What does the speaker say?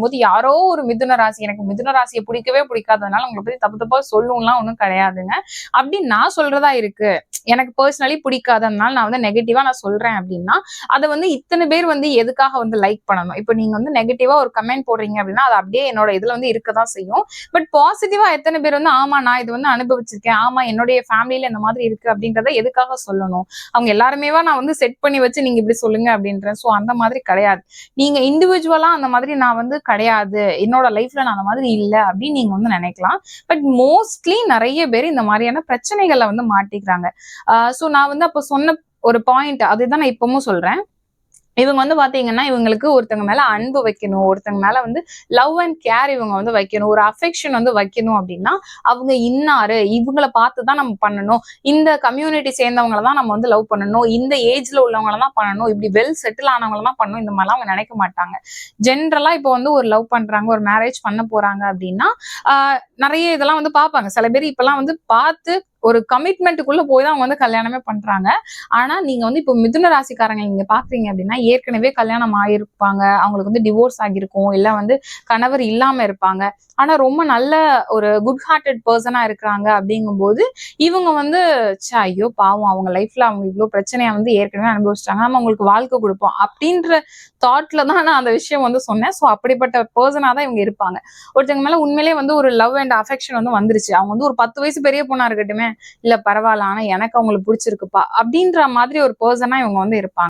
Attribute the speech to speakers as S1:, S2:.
S1: போது யாரோ ஒரு மிதுன ராசி எனக்கு மிதுன ராசியை பிடிக்கவே பிடிக்காததுனால உங்களை பத்தி தப்பு தப்பா சொல்லும்லாம் ஒன்றும் கிடையாதுங்க. அப்படி நான் சொல்றதா இருக்கு. எனக்கு பர்சனலி பிடிக்காததுனால நான் வந்து நெகட்டிவா நான் சொல்றேன் அப்படின்னா அதை வந்து இத்தனை பேர் வந்து எதுக்காக வந்து லைக் பண்ணணும்? இப்போ நீங்க வந்து நெகட்டிவா ஒரு கமெண்ட் போடுறீங்க அப்படின்னா அது அப்படியே என்னோட இதுல வந்து இருக்க தான் செய்யும் பட் பாசிட்டிவா எத்தனை பேர் வந்து ஆமா நான் இது வந்து அனுபவிச்சிருக்கேன். ஆமா என்னுடைய ஃபேமிலியில இந்த மாதிரி இருக்கு அப்படின்றத எதுக்காக சொல்லணும்? அவங்க எல்லாருமேவா நான் வந்து செட் பண்ணி வச்சு நீங்க இப்படி சொல்லுங்க அப்படின்றேன். ஸோ அந்த மாதிரி கிடையாது. நீங்க இண்டிவிஜுவலா அந்த மாதிரி நான் வந்து கிடையாது. என்னோட லைஃப்ல நான் அந்த மாதிரி இல்லை அப்படின்னு நீங்க வந்து நினைக்கலாம். பட் மோஸ்ட்லி நிறைய பேர் இந்த மாதிரியான பிரச்சனைகளை வந்து மாட்டிக்கிறாங்க. ஸோ நான் வந்து அப்போ சொன்ன ஒரு பாயிண்ட் அதுதான் நான் இப்பவும் சொல்றேன். இவங்க வந்து பாத்தீங்கன்னா இவங்களுக்கு ஒருத்தங்க மேல அன்பு வைக்கணும் ஒருத்தங்க மேல வந்து லவ் அண்ட் கேர் இவங்க வந்து வைக்கணும் ஒரு அஃபெக்ஷன் வந்து வைக்கணும் அப்படின்னா அவங்க இன்னாரு இவங்கள பார்த்து தான் நம்ம பண்ணணும். இந்த கம்யூனிட்டி சேர்ந்தவங்கள தான் நம்ம வந்து லவ் பண்ணணும். இந்த ஏஜ்ல உள்ளவங்கள தான் பண்ணணும். இப்படி வெல் செட்டில் ஆனவங்கள தான் பண்ணணும். இந்த மாதிரிலாம் அவங்க நினைக்க மாட்டாங்க. ஜென்ரலா இப்போ வந்து ஒரு லவ் பண்றாங்க ஒரு மேரேஜ் பண்ண போறாங்க அப்படின்னா ஆஹ் நிறைய இதெல்லாம் வந்து பார்ப்பாங்க. சில பேர் இப்பெல்லாம் வந்து பார்த்து ஒரு கமிட்மெண்ட்டுக்குள்ள போய் தான் அவங்க வந்து கல்யாணமே பண்றாங்க. ஆனா நீங்க வந்து இப்போ மிதுன ராசிக்காரங்க நீங்க பாக்குறீங்க அப்படின்னா ஏற்கனவே கல்யாணம் ஆகிருப்பாங்க அவங்களுக்கு வந்து டிவோர்ஸ் ஆகிருக்கும் இல்ல வந்து கணவர் இல்லாம இருப்பாங்க. ஆனா ரொம்ப நல்ல ஒரு குட் ஹார்ட்டட் பர்சனா இருக்கிறாங்க அப்படிங்கும்போது இவங்க வந்து ஐயோ பாவம். அவங்க லைஃப்ல அவங்க இவ்வளவு பிரச்சனையை வந்து ஏற்கனவே அனுபவிச்சிட்டாங்க. நம்ம அவங்களுக்கு வாழ்க்கை கொடுப்போம். அப்படின்ற தாட்ல தான் நான் அந்த விஷயம் வந்து சொன்னேன். ஸோ அப்படிப்பட்ட பர்சனா தான் இவங்க இருப்பாங்க. ஒருத்தவங்க மேல உண்மையிலேயே வந்து ஒரு லவ் அண்ட் அஃபெக்ஷன் வந்து வந்துருச்சு. அவங்க வந்து ஒரு பத்து வயசு பெரிய பொண்ணா இருக்கட்டுமே இல்ல பரவாயில்ல ஆனா எனக்கு அவங்களுக்கு பிடிச்சிருக்குப்பா அப்படின்ற மாதிரி ஒரு பர்சனா இவங்க வந்து இருப்பாங்க.